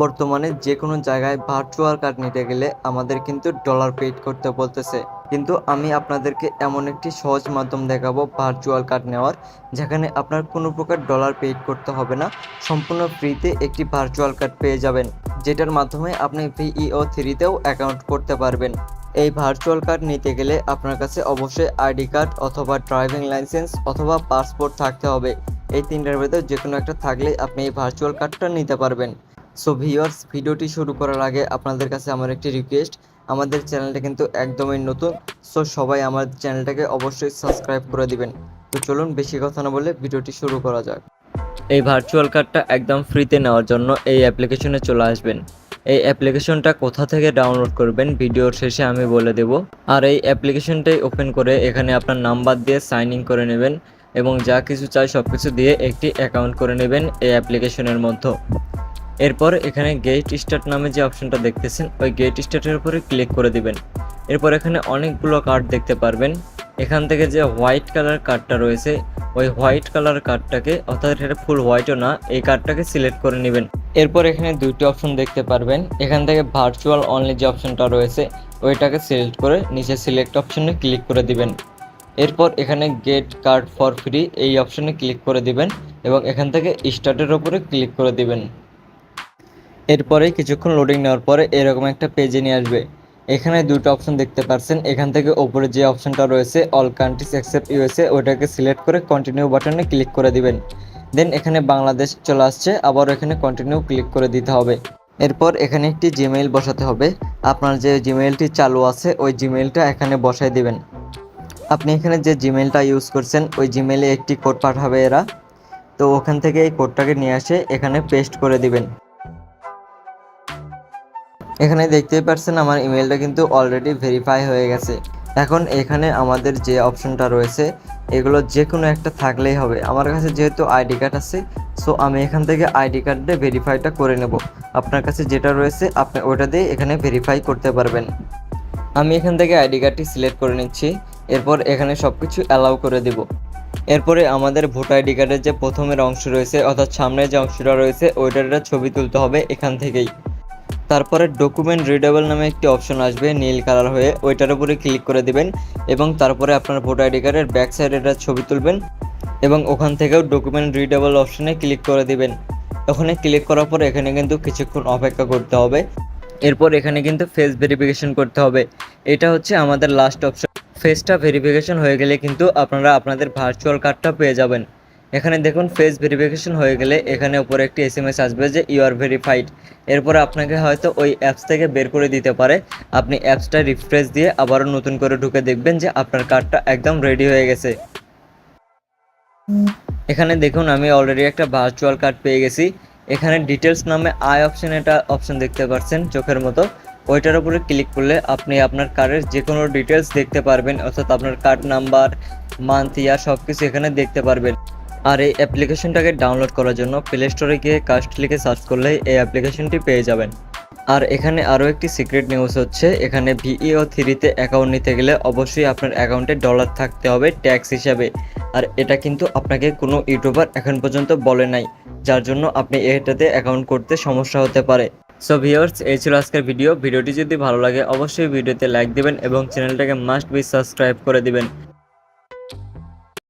বর্তমানে যে কোনো জায়গায় ভার্চুয়াল কার্ড নিতে গেলে আমাদের কিন্তু ডলার পেইড করতে বলতেছে। কিন্তু আমি আপনাদেরকে এমন একটি সহজ মাধ্যম দেখাবো ভার্চুয়াল কার্ড নেওয়ার, যেখানে আপনার কোনো প্রকার ডলার পেইড করতে হবে না, সম্পূর্ণ ফ্রিতে একটি ভার্চুয়াল কার্ড পেয়ে যাবেন, যেটার মাধ্যমে আপনি ভিইও থ্রিতেও অ্যাকাউন্ট করতে পারবেন। এই ভার্চুয়াল কার্ড নিতে গেলে আপনার কাছে অবশ্যই আইডি কার্ড অথবা ড্রাইভিং লাইসেন্স অথবা পাসপোর্ট থাকতে হবে। এই তিনটার ভেতর যে কোনো একটা থাকলেই আপনি এই ভার্চুয়াল কার্ডটা নিতে পারবেন। সো ভিউয়ার্স ভিডিওটি শুরু করার আগে আপনাদের কাছে আমার একটি রিকোয়েস্ট আমাদের চ্যানেলটা কিন্তু একদমই নতুন সো সবাই আমার চ্যানেলটাকে অবশ্যই সাবস্ক্রাইব করে দিবেন। তো চলুন বেশি কথা না বলে ভিডিওটি শুরু করা যাক। এই ভার্চুয়াল কার্ডটা একদম ফ্রিতে নেওয়ার জন্য এই অ্যাপ্লিকেশনে চলে আসবেন। এই অ্যাপ্লিকেশনটা কোথা থেকে ডাউনলোড করবেন ভিডিওর শেষে আমি বলে দেব। আর এই অ্যাপ্লিকেশনটাই ওপেন করে এখানে আপনার নাম্বার দিয়ে সাইন ইন করে নেবেন এবং যা কিছু চাই সব কিছু দিয়ে একটি অ্যাকাউন্ট করে নেবেন এই অ্যাপ্লিকেশনের মধ্যে। এরপর এখানে গেট স্টার্ট নামে যে অপশনটা দেখতেছেন, ওই গেট স্টার্টের উপরে ক্লিক করে দিবেন। এরপর এখানে অনেকগুলো কার্ড দেখতে পারবেন। এখান থেকে যে হোয়াইট কালার কার্ডটা রয়েছে, ওই হোয়াইট কালার কার্ডটাকে অর্থাৎ এটা ফুল হোয়াইটও না, এই কার্ডটাকে সিলেক্ট করে নেবেন। এরপর এখানে দুইটি অপশন দেখতে পারবেন। এখান থেকে ভার্চুয়াল অনলি যে অপশনটা রয়েছে, ওইটাকে সিলেক্ট করে নিচে সিলেক্ট অপশনে ক্লিক করে দিবেন। এরপর এখানে গেট কার্ড ফর ফ্রি এই অপশনে ক্লিক করে দিবেন এবং এখান থেকে স্টার্টের ওপরে ক্লিক করে দিবেন। এরপরে কিছুক্ষণ লোডিং নেওয়ার পরে এরকম একটা পেজে নিয়ে আসবে। এখানে দুটো অপশন দেখতে পাচ্ছেন এখান থেকে ওপরে যে অপশনটা রয়েছে অল কান্ট্রিজ অ্যাকসেপ্ট ইউএসএ ওইটাকে সিলেক্ট করে কন্টিনিউ বাটনে ক্লিক করে দিবেন। দেন এখানে বাংলাদেশ চলে আসছে, আবার এখানে কন্টিনিউ ক্লিক করে দিতে হবে। এরপর এখানে একটি জিমেইল বসাতে হবে। আপনার যে জিমেইলটি চালু আছে, ওই জিমেইলটা এখানে বসাই দিবেন। আপনি এখানে যে জিমেইলটা ইউজ করছেন, ওই জিমেইলে একটি কোড পাঠাবে এরা। তো ওখান থেকে এই কোডটাকে নিয়ে আসে এখানে পেস্ট করে দিবেন। এখানে দেখতেই পাচ্ছেন আমার ইমেলটা কিন্তু অলরেডি ভেরিফাই হয়ে গেছে। এখন এখানে আমাদের যে অপশনটা রয়েছে, এগুলো যে কোনো একটা থাকলেই হবে। আমার কাছে যেহেতু আইডি কার্ড আছে সো আমি এখান থেকে আইডি কার্ডে ভেরিফাইটা করে নেব। আপনার কাছে যেটা রয়েছে, আপনি ওটা দিয়ে এখানে ভেরিফাই করতে পারবেন। আমি এখান থেকে আইডি কার্ডটি সিলেক্ট করে নিচ্ছি, এরপর এখানে সব কিছু অ্যালাউ করে দেব। এরপরে আমাদের ভোটার আইডি কার্ডের যে প্রথমের অংশ রয়েছে, অর্থাৎ সামনের যে অংশটা রয়েছে ওইটার ছবি তুলতে হবে এখান থেকেই। তারপরে ডকুমেন্ট রিডেবল নামে একটি অপশন আসবে, নীল কালার হয়ে। ওইটার উপরে ক্লিক করে দিবেন এবং তারপরে আপনার ভোটার আইডি কার্ডের ব্যাক সাইড এটা ছবি তুলবেন এবং ওখান থেকেও ডকুমেন্ট রিডেবল অপশনে ক্লিক করে দিবেন। ওখানে ক্লিক করার পর এখানে কিন্তু কিছুক্ষণ অপেক্ষা করতে হবে। এরপর এখানে কিন্তু ফেস ভেরিফিকেশন করতে হবে। এটা হচ্ছে আমাদের লাস্ট অপশন ফেসটা ভেরিফিকেশন হয়ে গেলে কিন্তু আপনারা আপনাদের ভার্চুয়াল কার্ডটা পেয়ে যাবেন। এখানে দেখুন ফেস ভেরিফিকেশন হয়ে গেলে এখানে উপরে একটি এস এম এস আসবে যে ইউ আর ভেরিফাইড এরপরে আপনাকে হয়তো ওই অ্যাপস থেকে বের করে দিতে পারে। আপনি অ্যাপসটা রিফ্রেশ দিয়ে আবারও নতুন করে ঢুকে দেখবেন যে, আপনার কার্ডটা একদম রেডি হয়ে গেছে। এখানে দেখুন, আমি অলরেডি একটা ভার্চুয়াল কার্ড পেয়ে গেছি। এখানে ডিটেলস নামে আই অপশন এটা অপশন দেখতে পাচ্ছেন চোখের মতো। ওইটার উপরে ক্লিক করলে আপনি আপনার কার্ডের যে কোনো ডিটেলস দেখতে পারবেন। অর্থাৎ আপনার কার্ড নাম্বার মান্থ ইয়ার সব কিছু এখানে দেখতে পারবেন। আর এই অ্যাপ্লিকেশনটাকে ডাউনলোড করার জন্য প্লে স্টোরে গিয়ে কাস্ট লিখে সার্চ করলেই এই অ্যাপ্লিকেশনটি পেয়ে যাবেন। আর এখানে আরও একটি সিক্রেট নিউজ হচ্ছে, এখানে ভিইও থ্রিতে অ্যাকাউন্ট নিতে গেলে অবশ্যই আপনার অ্যাকাউন্টে ডলার থাকতে হবে ট্যাক্স হিসাবে। আর এটা কিন্তু আপনাকে কোনো ইউটিউবার এখন পর্যন্ত বলে নাই, যার জন্য আপনি এটাতে অ্যাকাউন্ট করতে সমস্যা হতে পারে। সো ভিউয়ার্স এই ছিল আজকের ভিডিও ভিডিওটি যদি ভালো লাগে, অবশ্যই ভিডিওতে লাইক দিবেন এবং চ্যানেলটাকে মাস্ট বি সাবস্ক্রাইব করে দিবেন।